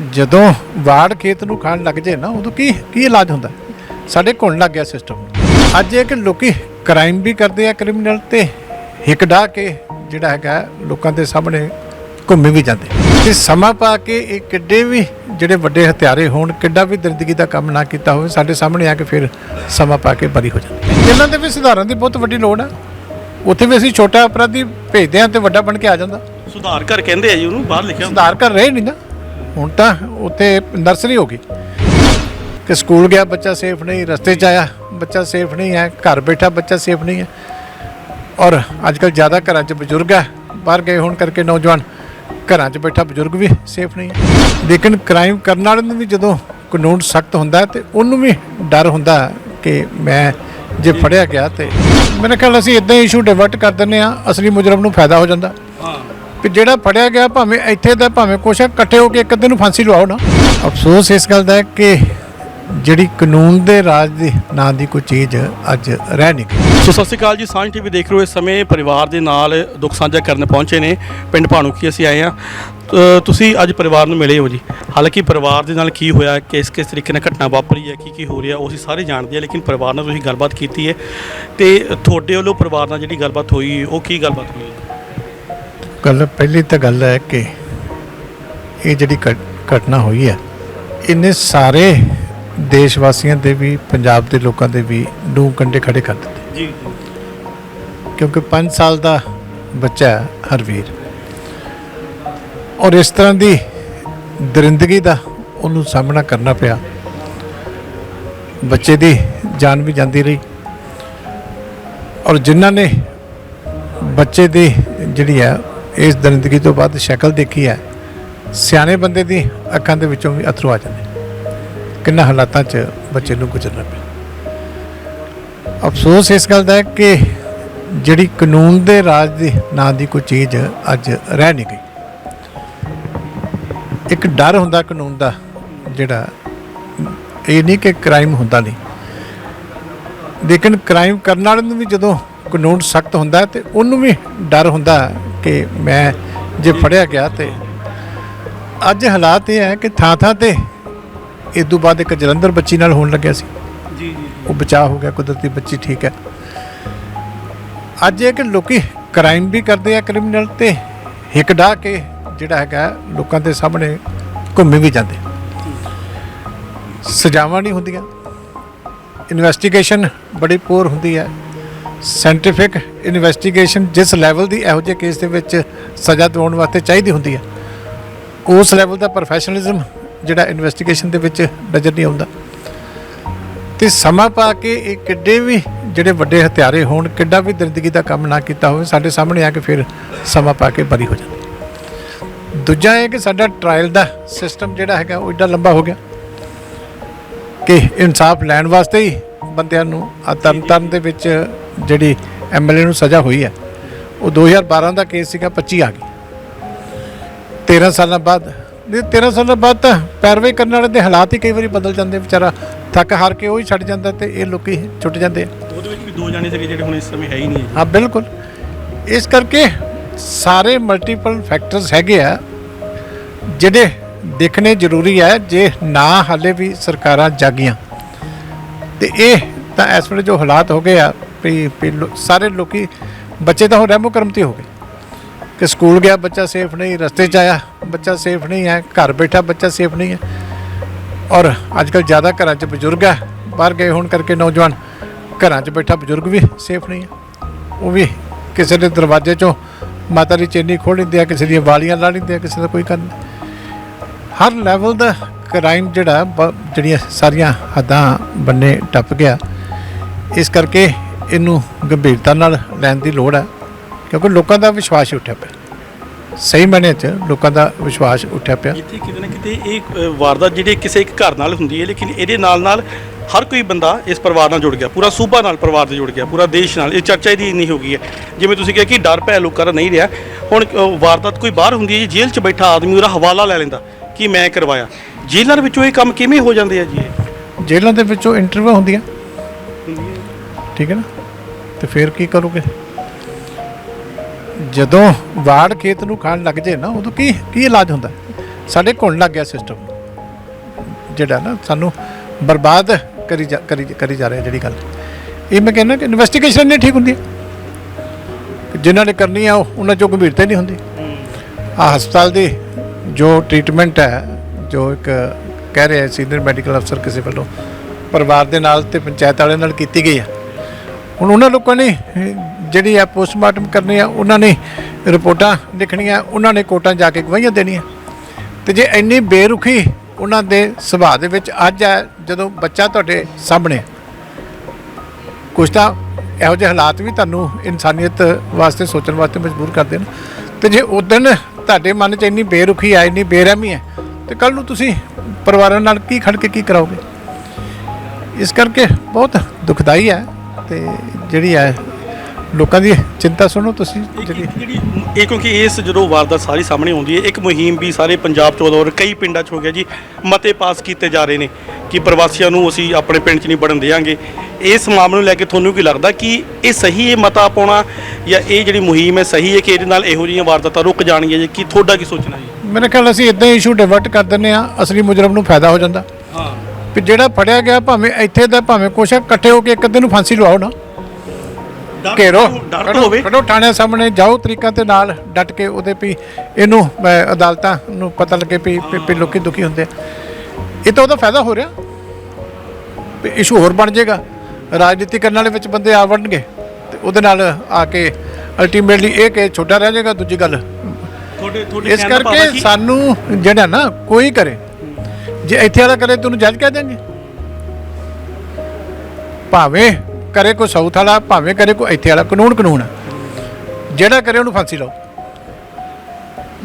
ਜਦੋਂ ਵਾੜ ਖੇਤ ਨੂੰ ਖਾਣ ਲੱਗ ਜੇ ਨਾ ਉਦੋਂ ਕੀ ਕੀ ਇਲਾਜ ਹੁੰਦਾ? ਸਾਡੇ ਘੁਣ ਲੱਗ ਗਿਆ ਸਿਸਟਮ ਅੱਜ ਇਹ ਕਿ ਲੋਕੀ ਕ੍ਰਾਈਮ ਵੀ ਕਰਦੇ ਆ ਕ੍ਰਿਮੀਨਲ ਤੇ ਹਿੱਕ ਡਾ ਕੇ ਜਿਹੜਾ ਹੈਗਾ ਲੋਕਾਂ ਦੇ ਸਾਹਮਣੇ ਘੁੰਮੇ ਵੀ ਜਾਂਦੇ। ਤੇ ਸਮਾਂ ਪਾ ਕੇ ਇਹ ਕਿੱਡੇ ਵੀ ਜਿਹੜੇ ਵੱਡੇ ਹਥਿਆਰੇ ਹੋਣ ਕਿੱਡਾ ਵੀ ਦਰਦਗੀ ਦਾ ਕੰਮ ਨਾ ਕੀਤਾ ਹੋਵੇ ਸਾਡੇ ਸਾਹਮਣੇ ਆ ਕੇ ਫਿਰ ਸਮਾਂ ਪਾ ਕੇ ਬਰੀ ਹੋ ਜਾਂਦੇ। ਇਹਨਾਂ ਦੇ ਵੀ ਸੁਧਾਰਨ ਦੀ ਬਹੁਤ ਵੱਡੀ ਲੋੜ ਹੈ ਉੱਥੇ ਵੀ ਅਸੀਂ ਛੋਟਾ ਅਪਰਾਧੀ ਭੇਜਦੇ ਹਾਂ ਤੇ ਵੱਡਾ ਬਣ ਕੇ ਆ ਜਾਂਦਾ। ਸੁਧਾਰ ਕਰ ਕਹਿੰਦੇ ਆ ਜੀ ਉਹਨੂੰ ਬਾਹਰ ਲਿਖਿਆ ਸੁਧਾਰ ਕਰ ਰਹੇ ਨਹੀਂ ਨਾ। ਹੁਣ ਤਾਂ ਉੱਥੇ ਨਰਸਰੀ ਹੋ ਗਈ। ਕਿ ਸਕੂਲ ਗਿਆ, ਬੱਚਾ ਸੇਫ ਨਹੀਂ, ਰਸਤੇ 'ਚ ਆਇਆ, ਬੱਚਾ ਸੇਫ ਨਹੀਂ ਹੈ, ਘਰ ਬੈਠਾ ਬੱਚਾ ਸੇਫ ਨਹੀਂ ਹੈ। ਔਰ ਅੱਜ ਕੱਲ ਜ਼ਿਆਦਾ ਘਰਾਂ 'ਚ ਬਜ਼ੁਰਗ ਹੈ, ਬਾਹਰ ਗਏ ਹੋਣ ਕਰਕੇ ਨੌਜਵਾਨ, ਘਰਾਂ 'ਚ ਬੈਠਾ ਬਜ਼ੁਰਗ ਵੀ ਸੇਫ ਨਹੀਂ ਹੈ। ਲੇਕਿਨ ਕ੍ਰਾਈਮ ਕਰਨ ਵਾਲੇ ਨੂੰ ਵੀ ਜਦੋਂ ਕਾਨੂੰਨ ਸਖਤ ਹੁੰਦਾ ਹੈ ਤੇ ਉਹਨੂੰ ਵੀ ਡਰ ਹੁੰਦਾ ਕਿ ਮੈਂ ਜੇ ਫੜਿਆ ਗਿਆ ਤੇ, ਮੇਰੇ ਖਿਆਲ ਅਸੀਂ ਇਦਾਂ ਹੀ ਇਸ਼ੂ ਡਿਵਰਟ ਕਰ ਦਿੰਦੇ ਆ ਅਸਲੀ ਮੁਜਰਮ ਨੂੰ ਫਾਇਦਾ ਹੋ ਜਾਂਦਾ। ਕਿ ਜਿਹੜਾ ਫੜਿਆ ਗਿਆ ਭਾਵੇਂ ਇੱਥੇ ਦਾ, ਭਾਵੇਂ ਕੁਛ ਹੈ, ਇਕੱਠੇ ਹੋ ਕੇ ਇੱਕ ਅੱਧੇ ਨੂੰ ਫਾਂਸੀ ਲਵਾਓ ਨਾ। ਅਫਸੋਸ ਇਸ ਗੱਲ ਦਾ ਹੈ ਕਿ ਜਿਹੜੀ ਕਾਨੂੰਨ ਦੇ ਰਾਜ ਦੇ ਨਾਂ ਦੀ ਕੋਈ ਚੀਜ਼ ਅੱਜ ਰਹਿ ਨਹੀਂ ਗਈ। ਸੋ ਸਤਿ ਸ਼੍ਰੀ ਅਕਾਲ ਜੀ, ਸਾਂਝ ਟੀਵੀ ਦੇਖ ਰਹੇ ਹੋ ਇਸ ਸਮੇਂ ਪਰਿਵਾਰ ਦੇ ਨਾਲ ਦੁੱਖ ਸਾਂਝਾ ਕਰਨ ਪਹੁੰਚੇ ਨੇ ਪਿੰਡ ਭਾਣੂਕੀ ਅਸੀਂ ਆਏ ਆ ਤੁਸੀਂ ਅੱਜ ਪਰਿਵਾਰ ਨੂੰ ਮਿਲੇ ਹੋ ਜੀ। ਹਾਲਾਂਕਿ ਪਰਿਵਾਰ ਦੇ ਨਾਲ ਕੀ ਹੋਇਆ, ਕਿਸ ਕਿਸ ਤਰੀਕੇ ਨਾਲ ਘਟਨਾ ਵਾਪਰੀ ਹੈ ਕੀ ਕੀ ਹੋ ਰਿਹਾ, ਉਹ ਅਸੀਂ ਸਾਰੇ ਜਾਣਦੇ ਆ ਲੇਕਿਨ ਪਰਿਵਾਰ ਨਾਲ ਤੁਸੀਂ ਗੱਲਬਾਤ ਕੀਤੀ ਹੈ। ਤੇ ਤੁਹਾਡੇ ਵੱਲੋਂ ਪਰਿਵਾਰ ਨਾਲ ਜਿਹੜੀ ਗੱਲਬਾਤ ਹੋਈ, ਉਹ ਕੀ ਗੱਲਬਾਤ ਹੋਈ? ਗੱਲ ਪਹਿਲੀ ਤਾਂ ਗੱਲ ਹੈ ਕਿ ਇਹ ਜਿਹੜੀ ਘਟ- ਘਟਨਾ ਹੋਈ ਹੈ ਇਹਨੇ ਸਾਰੇ ਦੇਸ਼ ਵਾਸੀਆਂ ਦੇ ਵੀ ਪੰਜਾਬ ਦੇ ਲੋਕਾਂ ਦੇ ਵੀ ਨੂੰ ਕੰਡੇ ਖੜੇ ਕਰ ਦਿੱਤੇ। ਜੀ। ਕਿਉਂਕਿ 5 ਸਾਲ ਦਾ ਬੱਚਾ ਹਰਵੀਰ। ਔਰ ਇਸ ਤਰ੍ਹਾਂ ਦੀ ਦਰਿੰਦਗੀ ਦਾ ਉਹਨੂੰ ਸਾਹਮਣਾ ਕਰਨਾ ਪਿਆ। ਬੱਚੇ ਦੀ ਜਾਨ ਵੀ ਜਾਂਦੀ ਰਹੀ। ਔਰ ਜਿਨ੍ਹਾਂ ਨੇ ਬੱਚੇ ਦੀ ਜਿਹੜੀ ਹੈ ਇਸ ਦਰਿੰਦਗੀ ਤੋਂ ਬਾਅਦ ਸ਼ਕਲ ਦੇਖੀ ਹੈ। ਸਿਆਣੇ ਬੰਦੇ ਦੀ ਅੱਖਾਂ ਦੇ ਵਿੱਚੋਂ ਵੀ ਅਥਰੂ ਆ ਜਾਂਦੇ। ਕਿੰਨਾ ਹਾਲਾਤਾਂ 'ਚ ਬੱਚੇ ਨੂੰ ਗੁਜ਼ਰਨਾ ਪਿਆ। ਅਫਸੋਸ ਇਸ ਗੱਲ ਦਾ ਹੈ ਕਿ ਜਿਹੜੀ ਕਾਨੂੰਨ ਦੇ ਰਾਜ ਦੇ ਨਾਂ ਦੀ ਕੋਈ ਚੀਜ਼ ਅੱਜ ਰਹਿ ਨਹੀਂ ਗਈ। ਇੱਕ ਡਰ ਹੁੰਦਾ ਕਾਨੂੰਨ ਦਾ ਜਿਹੜਾ, ਇਹ ਨਹੀਂ ਕਿ ਕ੍ਰਾਈਮ ਹੁੰਦਾ ਨਹੀਂ। ਲੇਕਿਨ ਕ੍ਰਾਈਮ ਕਰਨ ਵਾਲੇ ਨੂੰ ਵੀ ਜਦੋਂ ਕਾਨੂੰਨ ਸਖਤ ਹੁੰਦਾ ਤੇ ਉਹਨੂੰ ਵੀ ਡਰ ਹੁੰਦਾ ਕਿ ਮੈਂ ਜੇ ਫੜਿਆ ਗਿਆ ਤੇ ਅੱਜ ਹਾਲਾਤ ਇਹ ਹੈ ਕਿ ਥਾਂ ਥਾਂ ਤੇ ਇਸ ਤੋਂ ਬਾਅਦ ਇੱਕ ਜਲੰਧਰ ਬੱਚੀ ਨਾਲ ਹੋਣ ਲੱਗਿਆ ਸੀ। ਜੀ ਜੀ ਉਹ ਬਚਾਅ ਹੋ ਗਿਆ ਕੁਦਰਤੀ ਬੱਚੀ ਠੀਕ ਹੈ। ਅੱਜ ਇਹ ਕਿ ਲੋਕੀ ਕ੍ਰਾਈਮ ਵੀ ਕਰਦੇ ਆ ਕ੍ਰਿਮੀਨਲ ਤੇ ਹਿੱਕ ਡਾ ਕੇ ਜਿਹੜਾ ਹੈਗਾ ਲੋਕਾਂ ਦੇ ਸਾਹਮਣੇ ਘੁੰਮੇ ਵੀ ਜਾਂਦੇ। ਸਜ਼ਾਵਾਂ ਨਹੀਂ ਹੁੰਦੀਆਂ। ਇਨਵੈਸਟੀਗੇਸ਼ਨ ਬੜੀ ਪੂਰ ਹੁੰਦੀ ਹੈ। ਸਾਇੰਟੀਫਿਕ ਇਨਵੈਸਟੀਗੇਸ਼ਨ ਜਿਸ ਲੈਵਲ ਦੀ ਇਹੋ ਜਿਹੇ ਕੇਸ ਦੇ ਵਿੱਚ ਸਜ਼ਾ ਦਿਵਾਉਣ ਵਾਸਤੇ ਚਾਹੀਦੀ ਹੁੰਦੀ ਹੈ, ਉਸ ਲੈਵਲ ਦਾ ਪ੍ਰੋਫੈਸ਼ਨਲਿਜ਼ਮ ਜਿਹੜਾ ਇਨਵੈਸਟੀਗੇਸ਼ਨ ਦੇ ਵਿੱਚ ਨਜ਼ਰ ਨਹੀਂ ਆਉਂਦਾ। ਤੇ ਸਮਾਂ ਪਾ ਕੇ ਇਹ ਕਿੱਡੇ ਵੀ ਜਿਹੜੇ ਵੱਡੇ ਹਥਿਆਰੇ ਹੋਣ, ਕਿੱਡਾ ਵੀ ਦਰਦਗੀ ਦਾ ਕੰਮ ਨਾ ਕੀਤਾ ਹੋਵੇ, ਸਾਡੇ ਸਾਹਮਣੇ ਆ ਕੇ ਫਿਰ ਸਮਾਂ ਪਾ ਕੇ ਬਰੀ ਹੋ ਜਾਂਦੇ। ਦੂਜਾ ਇਹ ਕਿ ਸਾਡਾ ਟ੍ਰਾਇਲ ਦਾ ਸਿਸਟਮ ਜਿਹੜਾ ਹੈਗਾ ਉਹ ਇੱਡਾ ਲੰਬਾ ਹੋ ਗਿਆ ਕਿ ਇਨਸਾਫ ਲੈਣ ਵਾਸਤੇ ਹੀ ਬੰਦਿਆਂ ਨੂੰ ਆ ਤਰਨ ਤਾਰਨ ਦੇ ਵਿੱਚ ਜਿਹੜੀ ਐਮਐਲਏ ਨੂੰ ਸਜ਼ਾ ਹੋਈ ਹੈ ਉਹ 2012 ਦਾ ਕੇਸ ਸੀਗਾ 25 ਆ ਗਈ। 13 ਸਾਲਾਂ ਬਾਅਦ ਨਹੀਂ 13 ਸਾਲਾਂ ਬਾਅਦ ਤਾਂ ਪੈਰਵਾਈ ਕਰਨ ਵਾਲੇ ਦੇ ਹਾਲਾਤ ਹੀ ਕਈ ਵਾਰੀ ਬਦਲ ਜਾਂਦੇ ਵਿਚਾਰਾ ਥੱਕ ਹਾਰ ਕੇ ਉਹ ਹੀ ਛੱਡ ਜਾਂਦਾ ਤੇ ਇਹ ਲੋਕੀ ਛੁੱਟ ਜਾਂਦੇ ਆ। ਉਹਦੇ ਵਿੱਚ ਵੀ ਦੋ ਜਾਣੇ ਸੀਗੇ ਜਿਹੜੇ ਹੁਣ ਇਸ ਸਮੇਂ ਹੈ ਹੀ ਨਹੀਂ ਹਾਂ ਬਿਲਕੁਲ। ਇਸ ਕਰਕੇ ਸਾਰੇ ਮਲਟੀਪਲ ਫੈਕਟਰਸ ਹੈਗੇ ਆ ਜਿਹੜੇ ਦੇਖਣੇ ਜ਼ਰੂਰੀ ਹੈ ਜੇ ਨਾ ਹਾਲੇ ਵੀ ਸਰਕਾਰਾਂ ਜਾਗੀਆਂ। ਤੇ ਇਹ ਤਾਂ ਇਸ ਵੇਲੇ ਜੋ ਹਾਲਾਤ ਹੋ ਗਏ ਆ ਵੀ ਵੀ ਲੋ- ਸਾਰੇ ਲੋਕੀ ਬੱਚੇ ਤਾਂ ਹੁਣ ਰਹਿਮੋ ਕਰਮ ਤੇ ਹੋ ਗਏ। ਕਿ ਸਕੂਲ ਗਿਆ, ਬੱਚਾ ਸੇਫ ਨਹੀਂ, ਰਸਤੇ 'ਚ ਆਇਆ, ਬੱਚਾ ਸੇਫ ਨਹੀਂ ਹੈ, ਘਰ ਬੈਠਾ ਬੱਚਾ ਸੇਫ ਨਹੀਂ ਹੈ। ਔਰ ਅੱਜ ਕੱਲ ਜ਼ਿਆਦਾ ਘਰਾਂ 'ਚ ਬਜ਼ੁਰਗ ਹੈ, ਬਾਹਰ ਗਏ ਹੋਣ ਕਰਕੇ ਨੌਜਵਾਨ ਘਰਾਂ 'ਚ ਬੈਠਾ ਬਜ਼ੁਰਗ ਵੀ ਸੇਫ ਨਹੀਂ ਹੈ। ਉਹ ਵੀ ਕਿਸੇ ਦੇ ਦਰਵਾਜ਼ੇ 'ਚੋਂ ਮਾਤਾ ਦੀ ਚੇਨੀ ਖੋਲ ਲੈਂਦੇ ਆ, ਕਿਸੇ ਦੀਆਂ ਵਾਲੀਆਂ ਲਾ ਲੈਂਦੇ ਆ, ਕਿਸੇ ਦਾ ਕੋਈ ਕਰ ਹਰ ਲੈਵਲ ਦਾ ਕ੍ਰਾਈਮ ਜਿਹੜਾ ਬ- ਜਿਹੜੀਆਂ ਸਾਰੀਆਂ ਹੱਦਾਂ ਬੰਨੇ ਟੱਪ ਗਿਆ। ਇਸ ਕਰਕੇ ਇਹਨੂੰ ਗੰਭੀਰਤਾ ਨਾਲ ਲੈਣ ਦੀ ਲੋੜ ਹੈ ਕਿਉਂਕਿ ਲੋਕਾਂ ਦਾ ਵਿਸ਼ਵਾਸ ਉੱਠਿਆ ਪਿਆ। ਸਹੀ ਮਾਇਨੇ 'ਚ ਲੋਕਾਂ ਦਾ ਵਿਸ਼ਵਾਸ ਉੱਠਿਆ ਪਿਆ। ਇੱਥੇ ਕਿਤੇ ਨਾ ਕਿਤੇ ਇਹ ਵਾਰਦਾਤ ਜਿਹੜੀ ਕਿਸੇ ਇੱਕ ਘਰ ਨਾਲ ਹੁੰਦੀ ਹੈ ਲੇਕਿਨ ਇਹਦੇ ਨਾਲ ਨਾਲ ਹਰ ਕੋਈ ਬੰਦਾ ਇਸ ਪਰਿਵਾਰ ਨਾਲ ਜੁੜ ਗਿਆ ਪੂਰਾ ਸੂਬਾ ਨਾਲ ਪਰਿਵਾਰ ਦੇ ਜੁੜ ਗਿਆ ਪੂਰਾ ਦੇਸ਼ ਨਾਲ। ਇਹ ਚਰਚਾ ਇਹਦੀ ਇੰਨੀ ਹੋ ਗਈ ਹੈ ਜਿਵੇਂ ਤੁਸੀਂ ਕਿਹਾ ਕਿ ਡਰ ਭੈ ਲੋਕਾਂ ਦਾ ਨਹੀਂ ਰਿਹਾ। ਹੁਣ ਵਾਰਦਾਤ ਕੋਈ ਬਾਹਰ ਹੁੰਦੀ ਹੈ ਜੀ ਜੇਲ੍ਹ 'ਚ ਬੈਠਾ ਆਦਮੀ ਉਹਦਾ ਹਵਾਲਾ ਲੈ ਲੈਂਦਾ ਕਿ ਮੈਂ ਕਰਵਾਇਆ। ਜੇਲ੍ਹਾਂ ਦੇ ਵਿੱਚੋਂ ਇਹ ਕੰਮ ਕਿਵੇਂ ਹੋ ਜਾਂਦੇ ਆ ਜੀ ਇਹ? ਜੇਲ੍ਹਾਂ ਦੇ ਵਿੱਚੋਂ ਇੰਟਰਵਿਊ ਹੁੰਦੀਆਂ। ਠੀਕ ਹੈ ਨਾ? ਤੇ ਫਿਰ ਕੀ ਕਰੋਗੇ? ਜਦੋਂ ਵਾੜ ਖੇਤ ਨੂੰ ਖਾਣ ਲੱਗ ਜੇ ਨਾ, ਉਦੋਂ ਕੀ ਕੀ ਇਲਾਜ ਹੁੰਦਾ? ਸਾਡੇ ਘੁਣ ਲੱਗ ਗਿਆ ਸਿਸਟਮ ਜਿਹੜਾ ਨਾ ਸਾਨੂੰ ਬਰਬਾਦ ਕਰੀ ਜਾ, ਕਰੀ ਕਰੀ ਜਾ ਰਿਹਾ ਜਿਹੜੀ ਗੱਲ। ਇਹ ਮੈਂ ਕਹਿੰਦਾ ਕਿ ਇਨਵੈਸਟੀਗੇਸ਼ਨ ਨਹੀਂ ਠੀਕ ਹੁੰਦੀ ਕਿ ਜਿਨ੍ਹਾਂ ਨੇ ਕਰਨੀ ਆ, ਉਹ- ਉਹਨਾਂ ਚੋਂ ਗੰਭੀਰਤਾ ਨਹੀਂ ਹੁੰਦੀ। ਆ ਹਸਪਤਾਲ ਦੀ ਜੋ ਟ੍ਰੀਟਮੈਂਟ ਹੈ, ਜੋ ਇੱਕ ਕਹਿ ਰਿਹਾ ਸੀਨੀਅਰ ਮੈਡੀਕਲ ਅਫਸਰ ਕਿਸੇ ਵੱਲੋਂ, ਪਰਿਵਾਰ ਦੇ ਨਾਲ ਤੇ ਪੰਚਾਇਤ ਵਾਲਿਆਂ ਨਾਲ ਕੀਤੀ ਗਈ ਆ। ਹੁਣ ਉਹਨਾਂ ਲੋਕਾਂ ਨੇ ਜਿਹੜੀ ਆ ਪੋਸਟਮਾਰਟਮ ਕਰਨੀ ਆ ਉਹਨਾਂ ਨੇ ਰਿਪੋਰਟਾਂ ਲਿਖਣੀਆਂ ਉਹਨਾਂ ਨੇ ਕੋਰਟਾਂ ਜਾ ਕੇ ਗਵਾਹੀਆਂ ਦੇਣੀਆਂ। ਤੇ ਜੇ ਇੰਨੀ ਬੇਰੁਖੀ ਉਹਨਾਂ ਦੇ ਸੁਭਾਅ ਦੇ ਵਿੱਚ ਅੱਜ ਹੈ ਜਦੋਂ ਬੱਚਾ ਤੁਹਾਡੇ ਸਾਹਮਣੇ ਹੈ, ਕੁਛ ਤਾਂ ਇਹੋ ਜਿਹੇ ਹਾਲਾਤ ਵੀ ਤੁਹਾਨੂੰ ਇਨਸਾਨੀਅਤ ਵਾਸਤੇ ਸੋਚਣ ਵਾਸਤੇ ਮਜਬੂਰ ਕਰਦੇ ਨੇ। ਤੇ ਜੇ ਉਦਣ ਤੁਹਾਡੇ ਮਨ 'ਚ ਇੰਨੀ ਬੇਰੁਖੀ ਆ ਇੰਨੀ ਬੇਰਹਿਮੀ ਹੈ ਤੇ ਕੱਲ ਨੂੰ ਤੁਸੀਂ ਪਰਿਵਾਰਾਂ ਨਾਲ ਕੀ ਖੜ ਕੇ ਕੀ ਕਰਾਓਗੇ? ਇਸ ਕਰਕੇ ਬਹੁਤ ਦੁਖਦਾਈ ਹੈ ਤੇ ਜਿਹੜੀ ਹੈ ਲੋਕਾਂ ਦੀ ਚਿੰਤਾ ਸੁਣੋ ਤੁਸੀਂ ਜਿਹੜੀ ਇਹ ਕਿਉਂਕਿ ਇਸ ਜਦੋਂ ਵਾਰਦਾਤ ਸਾਰੀ ਸਾਹਮਣੇ ਆਉਂਦੀ ਹੈ ਇੱਕ ਮੁਹਿੰਮ ਵੀ ਸਾਰੇ ਪੰਜਾਬ ਚ ਔਰ ਕਈ ਪਿੰਡਾਂ 'ਚ ਹੋ ਗਿਆ ਜੀ ਮਤੇ ਪਾਸ ਕੀਤੇ ਜਾ ਰਹੇ ਨੇ ਕਿ ਪ੍ਰਵਾਸੀਆਂ ਨੂੰ ਅਸੀਂ ਆਪਣੇ ਪਿੰਡ 'ਚ ਨਹੀਂ ਵੜਨ ਦੇਵਾਂਗੇ ਇਸ ਮਾਮਲੇ ਨੂੰ ਲੈ ਕੇ ਤੁਹਾਨੂੰ ਕੀ ਲੱਗਦਾ ਕਿ ਇਹ ਸਹੀ ਹੈ ਮਤਾ ਪਾਉਣਾ ਜਾਂ ਇਹ ਜਿਹੜੀ ਮੁਹਿੰਮ ਹੈ ਸਹੀ ਹੈ ਕਿ ਇਹਦੇ ਨਾਲ ਇਹੋ ਜਿਹੀਆਂ ਵਾਰਦਾਤਾਂ ਰੁਕ ਜਾਣਗੀਆਂ ਜੀ? ਕੀ ਤੁਹਾਡਾ ਕੀ ਸੋਚਣਾ ਜੀ? ਮੇਰੇ ਖਿਆਲ ਅਸੀਂ ਇਦਾਂ ਹੀ ਇਸ਼ੂ ਡਿਵਰਟ ਕਰ ਦਿੰਦੇ ਆ ਅਸਲੀ ਮੁਜਰਮ ਨੂੰ ਫਾਇਦਾ ਹੋ ਜਾਂਦਾ। ਹਾਂ ਵੀ ਜਿਹੜਾ ਫੜਿਆ ਗਿਆ ਭਾਵੇਂ ਇੱਥੇ ਦਾ ਭਾਵੇਂ ਕੁਛ ਹੈ ਇਕੱਠੇ ਹੋ ਕੇ ਇੱਕ ਅੱਧੇ ਨੂੰ ਫਾਂਸੀ ਲਵਾਓ ਨਾ। ਘੇਰੋ। ਡਰ ਕੱਢੋ- ਹੋਵੇ। ਕੱਢੋ ਥਾਣੇ ਸਾਹਮਣੇ ਜਾਓ ਤਰੀਕਾਂ ਤੇ ਨਾਲ ਡਟ ਕੇ ਉਹਦੇ ਵੀ ਇਹਨੂੰ ਅਹ, ਅਦਾਲਤਾਂ ਨੂੰ ਪਤਾ ਲੱਗੇ ਵੀ ਵੀ- ਵੀ ਲੋਕੀ ਦੁਖੀ ਹੁੰਦੇ ਆ। ਇਹ ਤਾਂ ਉਹਦਾ ਫਾਇਦਾ ਹੋ ਰਿਹਾ। ਵੀ ਇਸ਼ੂ ਹੋਰ ਬਣ ਜਾਏਗਾ। ਰਾਜਨੀਤੀ ਕਰਨ ਵਾਲੇ ਵਿੱਚ ਬੰਦੇ ਆ ਵੜਨਗੇ। ਤੇ ਉਹਦੇ ਨਾਲ ਆ ਕੇ ਅਲਟੀਮੇਟਲੀ ਇਹ ਕਿ ਛੋਟਾ ਰਹਿ ਜਾਏਗਾ ਦੂਜੀ ਗੱਲ। ਤੁਹਾਡੇ ਤੁਹਾਡੇ ਇਸ ਕਹਿਣ ਦਾ ਭਾਵ ਹੈ ਕਰਕੇ ਸਾਨੂੰ ਜਿਹੜਾ ਨਾ ਕੋਈ ਕਰੇ। ਜੇ ਇੱਥੇ ਵਾਲਾ ਕਰੇ ਤੈਨੂੰ ਜੱਜ ਕਹਿ ਦੇਣਗੇ। ਭਾਵੇਂ ਕਰੇ ਕੋਈ ਸਾਊਥ ਵਾਲਾ ਭਾਵੇਂ ਕਰੇ ਕੋਈ ਇੱਥੇ ਵਾਲਾ ਕਾਨੂੰਨ ਕਾਨੂੰਨ ਜਿਹੜਾ ਕਰੇ ਉਹਨੂੰ ਫਾਂਸੀ ਲਾਓ।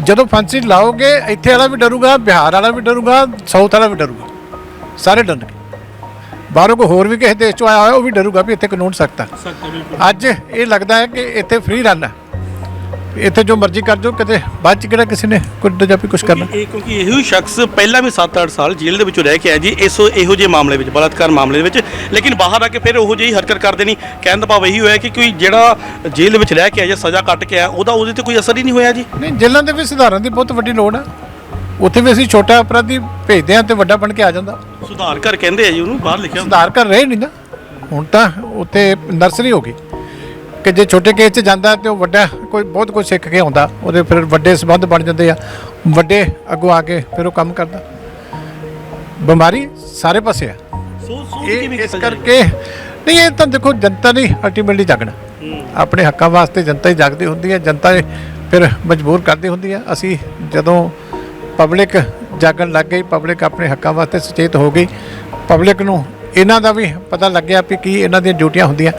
ਜਦੋਂ ਫਾਂਸੀ ਲਾਓਗੇ ਇੱਥੇ ਵਾਲਾ ਵੀ ਡਰੂਗਾ ਬਿਹਾਰ ਵਾਲਾ ਵੀ ਡਰੂਗਾ ਸਾਊਥ ਵਾਲਾ ਵੀ ਡਰੂਗਾ। ਸਾਰੇ ਡਰਨਗੇ ਬਾਹਰੋਂ ਕੋਈ ਹੋਰ ਵੀ ਕਿਸੇ ਦੇਸ਼ ਚੋਂ ਆਇਆ ਹੋਇਆ ਉਹ ਵੀ ਡਰੂਗਾ ਵੀ ਇੱਥੇ ਕਾਨੂੰਨ ਸਖਤ ਹੈ। ਅੱਜ ਇਹ ਲੱਗਦਾ ਹੈ ਕਿ ਇੱਥੇ ਫ੍ਰੀ ਰਨ ਹੈ ਇੱਥੇ ਜੋ ਮਰਜ਼ੀ ਕਰ ਜਾਓ ਕਿਤੇ ਬਾਅਦ ਚ ਕਿਹੜਾ ਕਿਸੇ ਨੇ ਕੋਈ ਦਜਾਪੀ ਕੁਝ ਕਰਨਾ। ਇਹ ਕਿਉਂਕਿ ਇਹੋ ਹੀ ਸ਼ਖਸ ਪਹਿਲਾਂ ਵੀ 7-8 ਸਾਲ ਜੇਲ੍ਹ ਦੇ ਵਿੱਚੋਂ ਰਹਿ ਕੇ ਆਇਆ ਜੀ ਇਸ ਇਹੋ ਜਿਹੇ ਮਾਮਲੇ ਵਿੱਚ ਬਲਾਤਕਾਰ ਮਾਮਲੇ ਦੇ ਵਿੱਚ। ਲੇਕਿਨ ਬਾਹਰ ਆ ਕੇ ਫਿਰ ਉਹੋ ਜਿਹੀ ਹਰਕਤ ਕਰਦੇ ਨਹੀਂ। ਕਹਿਣ ਦਾ ਭਾਵ ਇਹੀ ਹੋਇਆ ਕਿ ਕੋਈ ਜਿਹੜਾ ਜੇਲ੍ਹ ਦੇ ਵਿੱਚ ਰਹਿ ਕੇ ਆਇਆ ਜਾਂ ਸਜ਼ਾ ਕੱਟ ਕੇ ਆਇਆ ਉਹਦਾ ਉਹਦੇ ਤੇ ਕੋਈ ਅਸਰ ਹੀ ਨਹੀਂ ਹੋਇਆ ਜੀ। ਨਹੀਂ ਜੇਲ੍ਹਾਂ ਦੇ ਵੀ ਸੁਧਾਰਨ ਦੀ ਬਹੁਤ ਵੱਡੀ ਲੋੜ ਹੈ ਉੱਥੇ ਵੀ ਅਸੀਂ ਛੋਟਾ ਅਪਰਾਧੀ ਭੇਜਦੇ ਹਾਂ ਤੇ ਵੱਡਾ ਬਣ ਕੇ ਆ ਜਾਂਦਾ। ਸੁਧਾਰ ਕਰ ਕਹਿੰਦੇ ਆ ਜੀ ਉਹਨੂੰ ਬਾਹਰ ਲਿਖਿਆ ਸੁਧਾਰ ਕਰ ਰਹੇ ਨਹੀਂ ਨਾ। ਹੁਣ ਤਾਂ ਉੱਥੇ ਨਰਸਰੀ ਹੋ ਗਈ। ਕਿ ਜੇ ਛੋਟੇ ਕੇਸ 'ਚ ਜਾਂਦਾ ਤੇ ਉਹ ਵੱਡਾ ਕੋਈ ਬਹੁਤ ਕੁਝ ਸਿੱਖ ਕੇ ਆਉਂਦਾ ਉਹਦੇ ਫਿਰ ਵੱਡੇ ਸਬੰਧ ਬਣ ਜਾਂਦੇ ਆ। ਵੱਡੇ ਅੱਗੋਂ ਆ ਕੇ ਫਿਰ ਉਹ ਕੰਮ ਕਰਦਾ। ਬਿਮਾਰੀ ਸਾਰੇ ਪਾਸੇ ਆ। ਸੋ ਸੋ ਇਹ ਕਿਵੇਂ ਇਸ? ਕਰਕੇ ਨਹੀਂ ਇਹ ਤਾਂ ਦੇਖੋ ਜਨਤਾ ਨੇ ਅਲਟੀਮੇਟਲੀ ਜਾਗਣਾ। ਆਪਣੇ ਹੱਕਾਂ ਵਾਸਤੇ ਜਨਤਾ ਹੀ ਜਾਗਦੀ ਹੁੰਦੀ ਹੈ ਜਨਤਾ ਫਿਰ ਮਜਬੂਰ ਕਰਦੀ ਹੁੰਦੀ ਹੈ। ਅਸੀਂ ਜਦੋਂ ਪਬਲਿਕ ਜਾਗਣ ਲੱਗ ਗਈ ਪਬਲਿਕ ਆਪਣੇ ਹੱਕਾਂ ਵਾਸਤੇ ਸੁਚੇਤ ਹੋ ਗਈ ਪਬਲਿਕ ਨੂੰ ਇਹਨਾਂ ਦਾ ਵੀ ਪਤਾ ਲੱਗਿਆ ਵੀ ਕੀ ਇਹਨਾਂ ਦੀਆਂ ਡਿਊਟੀਆਂ ਹੁੰਦੀਆਂ।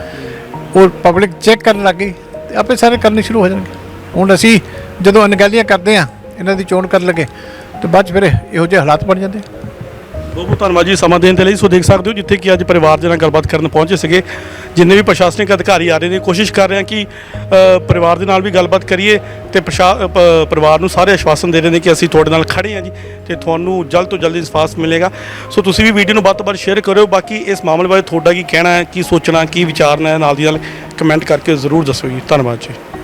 ਉਹ ਪਬਲਿਕ ਚੈੱਕ ਕਰਨ ਲੱਗ ਗਈ, ਤੇ ਆਪੇ ਸਾਰੇ ਕਰਨੇ ਸ਼ੁਰੂ ਹੋ ਜਾਣਗੇ। ਹੁਣ ਅਸੀਂ ਜਦੋਂ ਅਣਗਹਿਲੀਆਂ ਕਰਦੇ ਆ ਇਹਨਾਂ ਦੀ ਚੋਣ ਕਰਨ ਲੱਗੇ, ਤੇ ਬਾਅਦ 'ਚ ਫਿਰ ਇਹੋ ਜਿਹੇ ਹਾਲਾਤ ਬਣ ਜਾਂਦੇ। ਬਹੁਤ ਬਹੁਤ ਧੰਨਵਾਦ ਜੀ ਸਮਾਂ ਦੇਣ ਦੇ ਲਈ। ਸੋ ਦੇਖ ਸਕਦੇ ਹੋ ਜਿੱਥੇ ਕਿ ਅੱਜ ਪਰਿਵਾਰ ਦੇ ਨਾਲ ਗੱਲਬਾਤ ਕਰਨ ਪਹੁੰਚੇ ਸੀਗੇ। ਜਿੰਨੇ ਵੀ ਪ੍ਰਸ਼ਾਸਨਿਕ ਅਧਿਕਾਰੀ ਆ ਰਹੇ ਨੇ, ਕੋਸ਼ਿਸ਼ ਕਰ ਰਹੇ ਹਾਂ ਕਿ ਪਰਿਵਾਰ ਦੇ ਨਾਲ ਵੀ ਗੱਲਬਾਤ ਕਰੀਏ ਤੇ ਪ੍ਰਸ਼ਾ ਪ- ਪਰਿਵਾਰ ਨੂੰ ਸਾਰੇ ਆਸ਼ਵਾਸਨ ਦੇ ਰਹੇ ਨੇ ਕਿ ਅਸੀਂ ਤੁਹਾਡੇ ਨਾਲ ਖੜੇ ਹਾਂ ਜੀ ਤੇ ਤੁਹਾਨੂੰ ਜਲਦ ਤੋਂ ਜਲਦ ਇਨਸਾਫ ਮਿਲੇਗਾ। ਸੋ ਤੁਸੀਂ ਵੀ ਵੀਡੀਓ ਨੂੰ ਵੱਧ ਤੋਂ ਵੱਧ ਸ਼ੇਅਰ ਕਰਿਓ। ਬਾਕੀ ਇਸ ਮਾਮਲੇ ਬਾਰੇ ਤੁਹਾਡਾ ਕੀ ਕਹਿਣਾ ਹੈ, ਕੀ ਸੋਚਣਾ, ਕੀ ਵਿਚਾਰਨਾ ਹੈ, ਨਾਲ ਦੀ ਨਾਲ ਕਮੈਂਟ ਕਰਕੇ ਜ਼ਰੂਰ ਦੱਸੋ ਜੀ। ਧੰਨਵਾਦ ਜੀ।